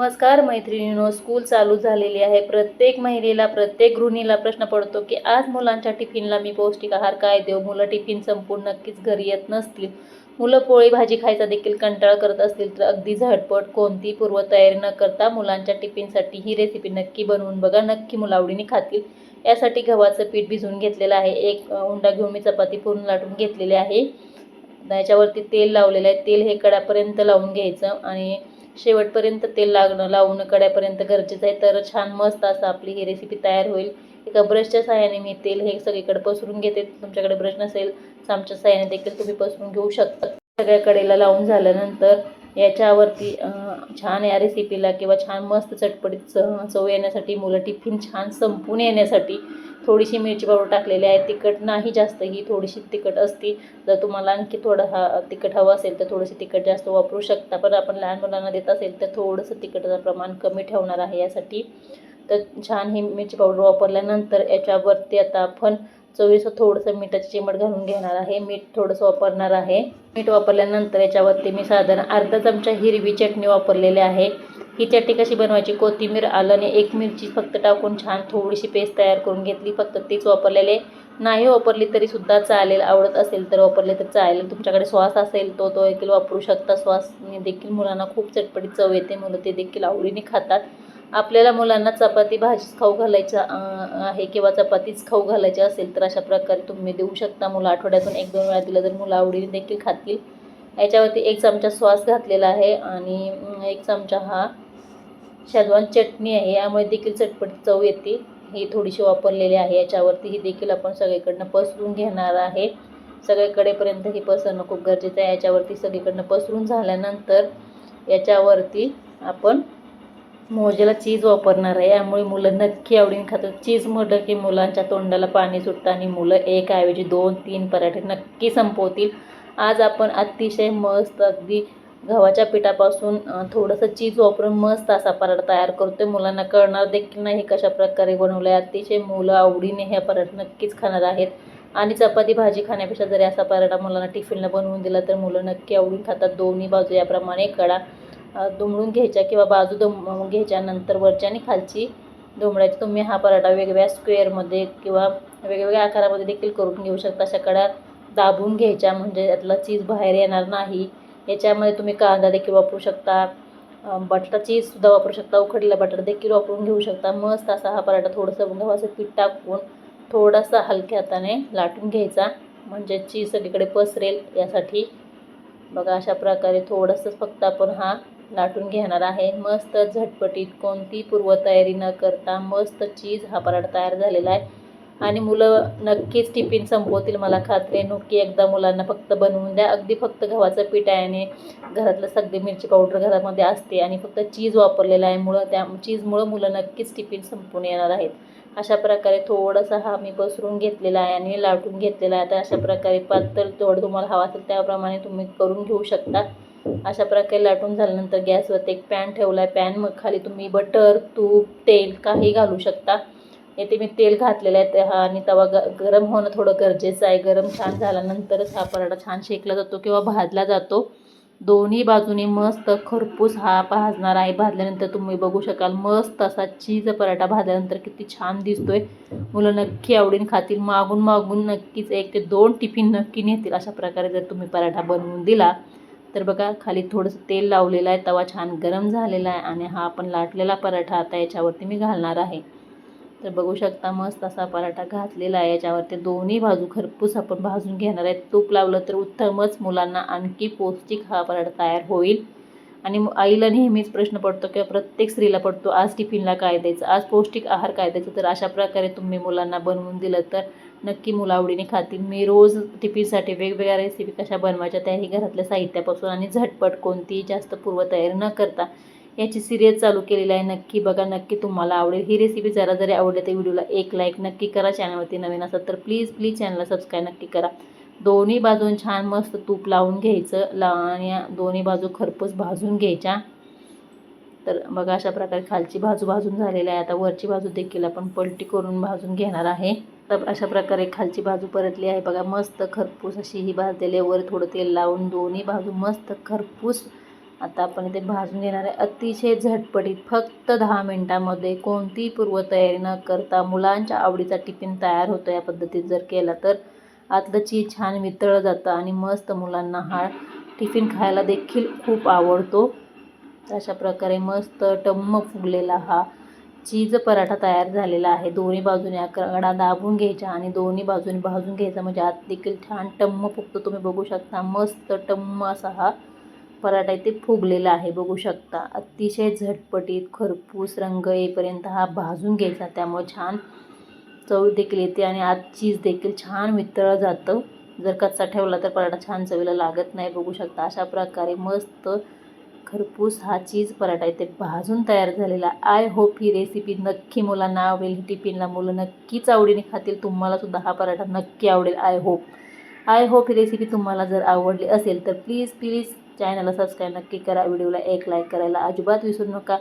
नमस्कार मैत्रिणीनो. स्कूल चालू झालेली आहे. प्रत्येक महिलेला प्रत्येक गृहिणीला प्रश्न पडतो की आज मुलांच्या टिफिनला मी पौष्टिक आहार काय देऊ? मुलं टिफिन संपूर्ण नक्कीच घरी येत नसतील. मुलं पोळी भाजी खायचा देखील कंटाळ करत असतील तर अगदी झटपट कोणती पूर्वतयारी न करता मुलांच्या टिफिनसाठी ही रेसिपी नक्की बनवून बघा. नक्की मुलं आवडीने खातील. यासाठी गव्हाचं पीठ भिजवून घेतलेलं आहे. एक उंडा घेऊन मी चपाती पूर्ण लाटून घेतलेली आहे. याच्यावरती तेल लावलेलं आहे. तेल हे कडापर्यंत लावून घ्यायचं आणि शेवटपर्यंत तेल लागणं लावणं कड्यापर्यंत गरजेचं आहे तर छान मस्त असं आपली ही रेसिपी तयार होईल. एका ब्रशच्या सहाय्याने मी तेल हे सगळीकडे पसरून घेते. तुमच्याकडे ब्रश नसेल चमच्या सहाय्याने देखील तुम्ही पसरून घेऊ शकता. सगळ्या कडेला लावून झाल्यानंतर याच्यावरती छान या रेसिपीला किंवा छान मस्त चटपटीत चव येण्यासाठी मुलं टिफिन छान संपून येण्यासाठी थोडीशी मिरची पावडर टाकलेली आहे. तिखट नाही जास्त ही थोडीशी तिखट असती. जर तुम्हाला आणखी थोडं हा तिखट हवं असेल तर थोडंसं तिखट जास्त वापरू शकता. पण आपण लहान मुलांना देत असेल तर थोडंसं तिखटाचं प्रमाण कमी ठेवणार आहे यासाठी. तर छान ही मिरची पावडर वापरल्यानंतर याच्यावरती आता आपण चवीचं थोडंसं मिठाची चिमट घालून घेणार आहे. मीठ थोडंसं वापरणार आहे. मीठ वापरल्यानंतर याच्यावरती मी साधारण अर्धा चमचा हिरवी चटणी वापरलेली आहे. ही चटणी कशी बनवायची? कोथिंबीर आलं आणि एक मिरची फक्त टाकून छान थोडीशी पेस्ट तयार करून घेतली. फक्त तीच वापरलेले नाही वापरली तरीसुद्धा चालेल. आवडत असेल तर वापरले तर चालेल. तुमच्याकडे श्वास असेल तो तो देखील वापरू शकता. सॉसने देखील मुलांना खूप चटपटी चव येते. मुलं ते देखील आवडीने खातात. आपल्याला मुलांना चपाती भाजीच खाऊ घालायचा आहे किंवा चपातीच खाऊ घालायची असेल तर अशा प्रकारे तुम्ही देऊ शकता. मुलं आठवड्यातून एक दोन वेळा दिलं तर मुलं आवडीने देखील खातील. याच्यावरती एक चमचा सॉस घातलेला आहे आणि एक चमचा हा शेजवान चटणी आहे. यामुळे देखील चटपट चव येते. ही थोडीशी वापरलेली आहे. याच्यावरती ही देखील आपण सगळीकडनं पसरून घेणार आहे. सगळीकडेपर्यंत ही पसरणं खूप गरजेचं आहे. याच्यावरती सगळीकडनं पसरून झाल्यानंतर याच्यावरती आपण मोजेला चीज वापरणार आहे. यामुळे मुलं नक्की आवडीने खातात. चीज म्हटलं की मुलांच्या तोंडाला पाणी सुटतं आणि मुलं एक ऐवजी दोन तीन पराठे नक्की संपवतील. आज आपण अतिशय मस्त अगदी गव्हाच्या पिठापासून थोडंसं चीज वापरून मस्त असा पराठा तयार करतोय. मुलांना कळणार देखील नाही कशा प्रकारे बनवलं आहे अतिशय मुलं आवडीने हे पराठा नक्कीच खाणार आहेत. आणि चपाती भाजी खाण्यापेक्षा जरी असा पराठा मुलांना टिफिनला बनवून दिला तर मुलं नक्की आवडून खातात. दोन्ही बाजू याप्रमाणे कडा दुमडून घ्यायच्या किंवा बाजू दम घ्यायच्या नंतर वरची आणि खालची दुमडायची. तुम्ही हा पराठा वेगवेगळ्या स्क्वेअरमध्ये किंवा वेगवेगळ्या आकारामध्ये देखील करून घेऊ शकता. अशा कडा दाबून घ्यायच्या म्हणजे यातला चीज बाहेर येणार नाही. याच्यामध्ये तुम्ही कांदा देखील वापरू शकता. अ, बटाटा चीजसुद्धा वापरू शकता. उकडलेला बटाटा देखील वापरून घेऊ शकता. मस्त असा हा पराठा थोडंसं गव्हाचं पीठ टाकून थोडासा हलक्या हाताने लाटून घ्यायचा. म्हणजे चीज सगळीकडे पसरेल यासाठी. बघा अशा प्रकारे थोडंसं फक्त आपण हा लाटून घेणार आहे. मस्त झटपटीत कोणती पूर्वतयारी न करता मस्त चीज हा पराठा तयार झालेला आहे. आणि मुलं नक्कीच टिफिन संपवतील मला खात्री आहे. नक्की एकदा मुलांना फक्त बनवून द्या. अगदी फक्त गव्हाचं पीठ आहे आणि घरातलं सगळी मिरची पावडर घरामध्ये असते आणि फक्त चीज वापरलेलं आहे. मुळं त्या चीजमुळं मुलं नक्कीच टिफिन संपून येणार आहेत. अशा प्रकारे थोडासा हा मी पसरून घेतलेला आहे आणि लाटून घेतलेला आहे. तर अशा प्रकारे पातळ तेवढं तुम्हाला हवा असेल त्याप्रमाणे तुम्ही करून घेऊ शकता. अशा प्रकारे लाटून झाल्यानंतर गॅसवरती एक पॅन ठेवला आहे. पॅन मग खाली तुम्ही बटर तूप तेल काही घालू शकता. येथे मी तेल घातलेलं आहे ते हा आणि तवा ग गरम होणं थोडं गरजेचं आहे. गरम छान झाल्यानंतरच हा पराठा छान शेकला जातो किंवा भाजला जातो. दोन्ही बाजूने मस्त खरपूस हा भाजणार आहे. भाजल्यानंतर तुम्ही बघू शकाल मस्त असा चीज पराठा भाजल्यानंतर किती छान दिसतोय. मुलं नक्की आवडीन खातील. मागून मागून नक्कीच एक ते दोन टिफिन नक्की नेतील अशा प्रकारे जर तुम्ही पराठा बनवून दिला. तर बघा खाली थोडंसं तेल लावलेलं आहे. तवा छान गरम झालेला आहे आणि हा आपण लाटलेला पराठा आता याच्यावरती मी घालणार आहे. तर बघू शकता मस्त असा पराठा घातलेला आहे. याच्यावरती दोन्ही बाजू खरपूस आपण भाजून घेणार आहे. तूप लावलं तर उत्तमच मुलांना आणखी पौष्टिक हा पराठा तयार होईल. आणि मग आईला नेहमीच प्रश्न पडतो किंवा प्रत्येक स्त्रीला पडतो आज टिफिनला काय द्यायचं? आज पौष्टिक आहार काय द्यायचं? तर अशा प्रकारे तुम्ही मुलांना बनवून दिलं तर नक्की मुलं आवडीने खातील. मी रोज टिफिनसाठी वेगवेगळ्या रेसिपी कशा बनवायच्या त्याही घरातल्या साहित्यापासून आणि झटपट कोणतीही जास्त पूर्वतयारी न करता याची सिरियल चालू केलेली आहे. नक्की बघा नक्की तुम्हाला आवडेल. ही रेसिपी जरा जरी आवडली तर व्हिडिओला एक लाईक नक्की करा. चॅनलवरती नवीन असाल तर प्लीज प्लीज चॅनलला सबस्क्राईब नक्की करा. दोन्ही बाजून छान मस्त तूप लावून घ्यायचं. ला आणि दोन्ही बाजू खरपूस भाजून घ्यायच्या. तर बघा अशा प्रकारे खालची बाजू भाजून झालेली आहे. आता वरची बाजू देखील आपण पलटी करून भाजून घेणार आहे. तर अशा प्रकारे खालची बाजू परतली आहे. बघा मस्त खरपूस अशी ही भाजलेली आहे. वर थोडं तेल लावून दोन्ही बाजू मस्त खरपूस आता आपण इथे भाजून घेणार आहे. अतिशय झटपटीत फक्त दहा मिनटामध्ये कोणतीही पूर्वतयारी न करता मुलांच्या आवडीचा टिफिन तयार होतो या पद्धतीत जर केला तर. आतलं चीज छान वितळलं जातं आणि मस्त मुलांना हा टिफिन खायला देखील खूप आवडतो. अशा प्रकारे मस्त टम्म फुगलेला हा चीज पराठा तयार झालेला आहे. दोन्ही बाजूने या कडा दाबून घ्यायचा आणि दोन्ही बाजूने भाजून घ्यायचा. म्हणजे आत देखील छान टम्म फुगतो. तुम्ही बघू शकता मस्त टम्म असा हा पराठा इथे फुगलेला आहे बघू शकता. अतिशय झटपटीत खरपूस रंग येईपर्यंत हा भाजून घ्यायचा त्यामुळे छान चव देखील येते आणि आत चीज देखील छान वितळलं जातं. जर कच्चा ठेवला तर पराठा छान चवीला लागत नाही बघू शकता. अशा प्रकारे मस्त खरपूस हा चीज पराठा इथे भाजून तयार झालेला आय होप ही रेसिपी नक्की मुलांना आवडेल ही टिफिनला मुलं नक्कीच आवडीने खातील तुम्हालासुद्धा हा पराठा नक्की आवडेल आय होप आय होप ही रेसिपी तुम्हाला जर आवडली असेल तर प्लीज प्लीज चॅनलला सबस्क्राईब नक्की करा. व्हिडिओला एक लाईक करायला अजिबात विसरू नका.